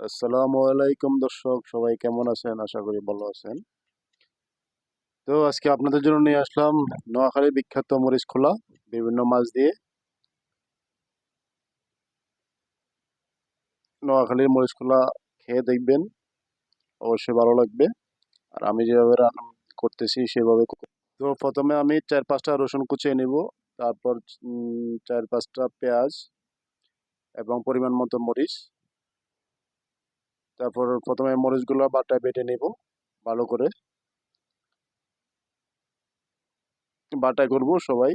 আসসালামু আলাইকুম দর্শক, সবাই কেমন আছেন? আশা করি ভালো আছেন। তো আজকে আপনাদের জন্য নিয়ে আসলাম নোয়াখালী বিখ্যাত মরিচ খোলা, বিভিন্ন মাছ দিয়ে। নোয়াখালীর মরিচ খোলা খেয়ে দেখবেন, অবশ্যই ভালো লাগবে। আর আমি যেভাবে রান্না করতেছি, সেভাবে তো প্রথমে আমি চার পাঁচটা রসুন কুচিয়ে নিব, তারপর চার পাঁচটা পেঁয়াজ এবং পরিমাণ মতো মরিচ। তারপর প্রথমে মরিচগুলো বাটায় বেটে নিব ভালো করে। বাটাই করব সবাই।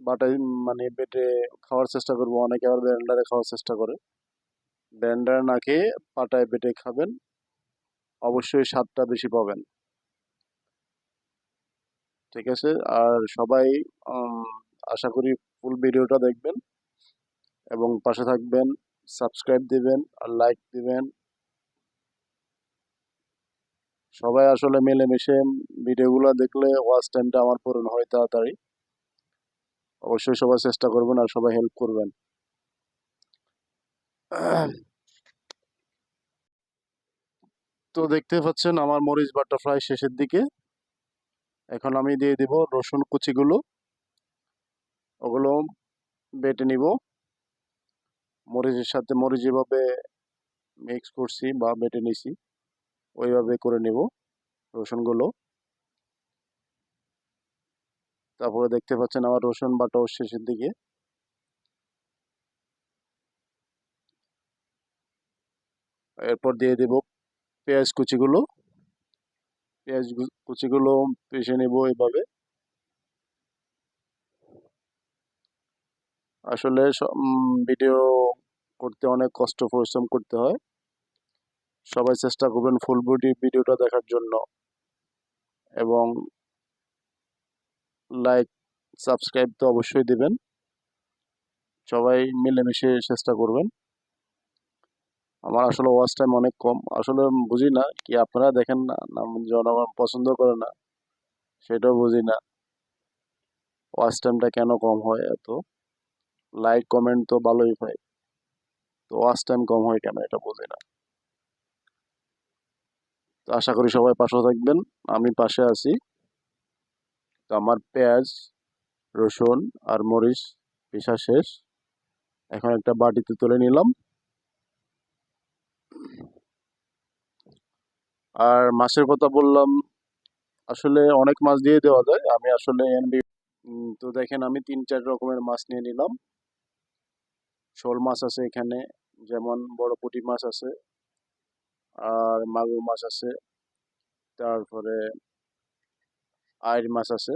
বাটাই মানে বেটে খাওয়ার চেষ্টা করব, অনেকে আবার ব্লেন্ডারে খাওয়ার চেষ্টা করে। ব্লেন্ডারে না খেয়ে পাটায় বেটে খাবেন, অবশ্যই স্বাদটা বেশি পাবেন। ঠিক আছে, আর সবাই আশা করি ফুল ভিডিওটা দেখবেন। এবং পাশে থাকবেন সাবস্ক্রাইব দিবেন আর লাইক দিবেন। সবাই আসলে মিলেমিশে ভিডিওগুলো দেখলে ওয়াচ টাইমটা আমার পূরণ হয় তাড়াতাড়ি। অবশ্যই সবাই চেষ্টা করবেন আর সবাই হেল্প করবেন। তো দেখতে পাচ্ছেন আমার মরিচ বাটা ফ্রাই শেষের দিকে। এখন আমি দিয়ে দিব রসুন কুচিগুলো। ওগুলো বেটে নিব। মরিচের সাথে মরিচ যেভাবে মিক্স করছি বা বেটে নিছি। ওইভাবে করে নিব রসুনগুলো। তারপরে দেখতে পাচ্ছেন আমার রসুন বাটাও শেষের দিকে। এরপর দিয়ে দেব পেঁয়াজ কুচিগুলো। পেঁয়াজ কুচিগুলো পিষে নেব এইভাবে আসলে ভিডিও করতে অনেক কষ্ট, পরিশ্রম করতে হয়। সবাই চেষ্টা করবেন ফুল বডি ভিডিওটা দেখার জন্য। এবং লাইক সাবস্ক্রাইব তো অবশ্যই দিবেন। সবাই মিলেমিশে চেষ্টা করবেন। আমার আসলে ওয়াচ টাইম অনেক কম। আসলে বুঝি না কি আপনারা দেখেন না জনগণ পছন্দ করে না, সেটাও বুঝি না। ওয়াচ টাইমটা কেন কম হয় এত? লাইক কমেন্ট তো ভালোই পাই তো ওয়াচ টাইম কম হয় কেন? এটা বুঝি না। তো আশা করি সবাই পাশে থাকবেন। আমি পাশে আছি। তো আমার পেঁয়াজ, রসুন আর মরিচ পিসা শেষ। এখন একটা বাটিতে তুলে নিলাম। আর মাছের কথা বললাম, আসলে অনেক মাছ দিয়ে দেওয়া যায়। আমি আসলে এনবি তো দেখেন আমি তিন, চার রকমের মাছ নিয়ে নিলাম। শোল মাছ আছে এখানে, যেমন বড় পুঁটি মাছ আছে। আর মাগুর মাছ আছে। তারপরে আইর মাছ আছে।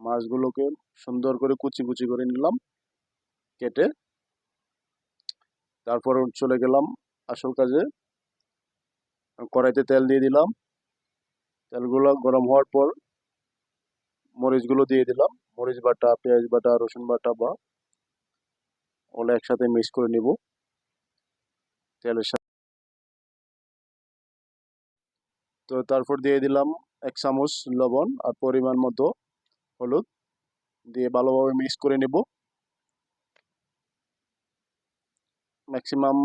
মাছগুলোকে সুন্দর করে কুচি কুচি করে নিলাম, কেটে তারপর চলে গেলাম আসল কাজে। কড়াইতে তেল দিয়ে দিলাম। তেলগুলো গরম হওয়ার পর মরিচগুলো দিয়ে দিলাম। মরিচ বাটা, পেঁয়াজ বাটা, রসুন বাটা বা ওগুলো একসাথে মিক্স করে নিব। তেলের সাথে তো তারপর দিয়ে দিলাম এক চামচ লবণ আর পরিমাণ মতো হলুদ। দিয়ে ভালোভাবে মিক্স করে নেব। ম্যাক্সিমাম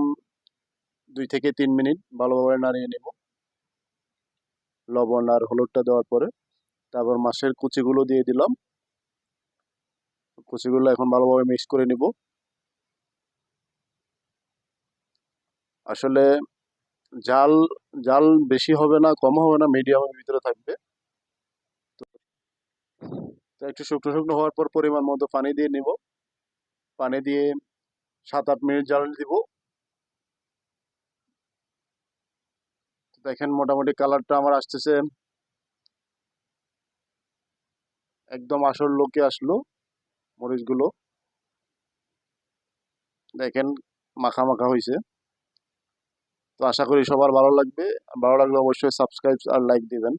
দুই থেকে তিন মিনিট ভালোভাবে নাড়িয়ে নেব। লবণ আর হলুদটা দেওয়ার পরে তারপর মাছের কুচিগুলো দিয়ে দিলাম। কুচিগুলো এখন ভালোভাবে মিক্স করে নিব। আসলে জাল জাল বেশি হবে না, কম হবে না মিডিয়ামের ভিতরে থাকবে। তো একটু শুকনো শুকনো হওয়ার পর পরিমাণ মতো পানি দিয়ে নিব। পানি দিয়ে সাত আট মিনিট জাল দিব। দেখেন মোটামুটি কালারটা আমার আসতেছে। একদম আসল লোকে আসলো মরিচগুলো। দেখেন মাখা মাখা হয়েছে তো আশা করি সবার ভালো লাগবে। ভালো লাগলে অবশ্যই সাবস্ক্রাইব আর লাইক দিবেন।